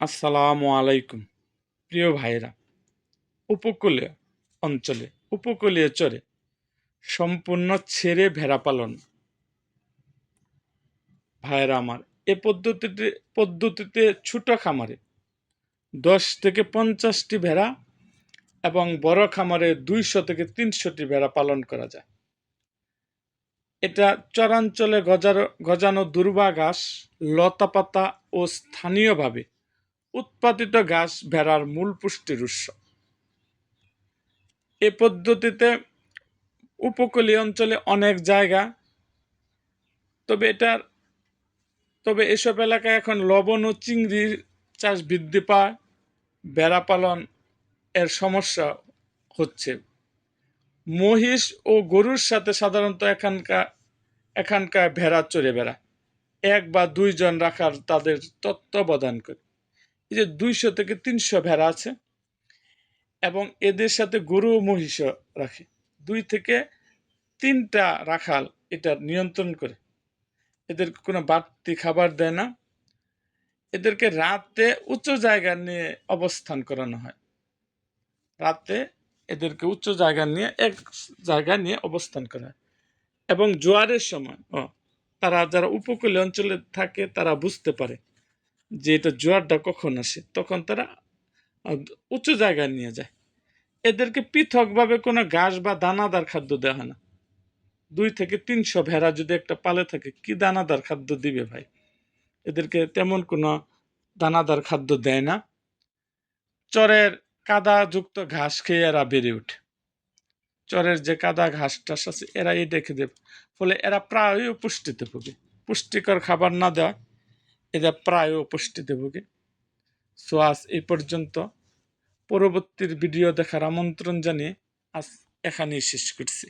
আসসালামু আলাইকুম, প্রিয় ভাইরা উপকূলীয় অঞ্চলে, উপকূলীয় চরে সম্পূর্ণ ছেড়ে ভেড়া পালন। ভাইরা আমার, এ পদ্ধতিতে পদ্ধতিতে ছোট খামারে দশ থেকে পঞ্চাশটি ভেড়া এবং বড় খামারে দুইশো থেকে তিনশোটি ভেড়া পালন করা যায়। এটা চরাঞ্চলে গজানো গজানো দুর্বা ঘাস, লতাপাতা ও স্থানীয়ভাবে উৎপাদিত ঘাস ভেড়ার মূল পুষ্টির উৎস। এ পদ্ধতিতে উপকূলীয় অঞ্চলে অনেক জায়গা, তবে এটার, তবে এসব এলাকায় এখন লবণ ও চিংড়ির চাষ বৃদ্ধি পায়। ভেড়া পালন এর সমস্যা হচ্ছে। মহিষ ও গরুর সাথে সাধারণত এখানকার এখানকার ভেড়া চড়ে বেড়া এক বা দুইজন রাখার তাদের তত্ত্বাবধান করে। এই যে দুইশো থেকে তিনশো ভেড়া আছে, এবং এদের সাথে গরু ও মহিষও রাখে। দুই থেকে তিনটা রাখাল এটা নিয়ন্ত্রণ করে। এদের কোনো বাড়তি খাবার দেয় না। এদেরকে রাতে উচ্চ জায়গা নিয়ে অবস্থান করানো হয়। রাতে এদেরকে উচ্চ জায়গা নিয়ে এক জায়গা নিয়ে অবস্থান করা হয়। এবং জোয়ারের সময়, ও, তারা যারা উপকূলীয় অঞ্চলে থাকে, তারা বুঝতে পারে যে এটা জোয়ারটা কখন আসে, তখন তারা উঁচু জায়গায় নিয়ে যায়। এদেরকে পৃথকভাবে কোনো ঘাস বা দানাদার খাদ্য দেওয়া হয় না। দুই থেকে তিনশো ভেড়া যদি একটা পালে থাকে, কি দানাদার খাদ্য দিবে ভাই? এদেরকে তেমন কোনো দানাদার খাদ্য দেয় না। চরের কাদাযুক্ত ঘাস খেয়ে এরা বেড়ে ওঠে। চরের যে কাদা ঘাস টাস আছে, এরা এই দেখে দেবে। ফলে এরা প্রায়ই পুষ্টিতে ভোগে। পুষ্টিকর খাবার না দেওয়া এরা প্রায় উপস্থিত ভোগে সো আজ এই পর্যন্ত। পরবর্তীর ভিডিও দেখার আমন্ত্রণ জানিয়ে আজ এখানেই শেষ করছি।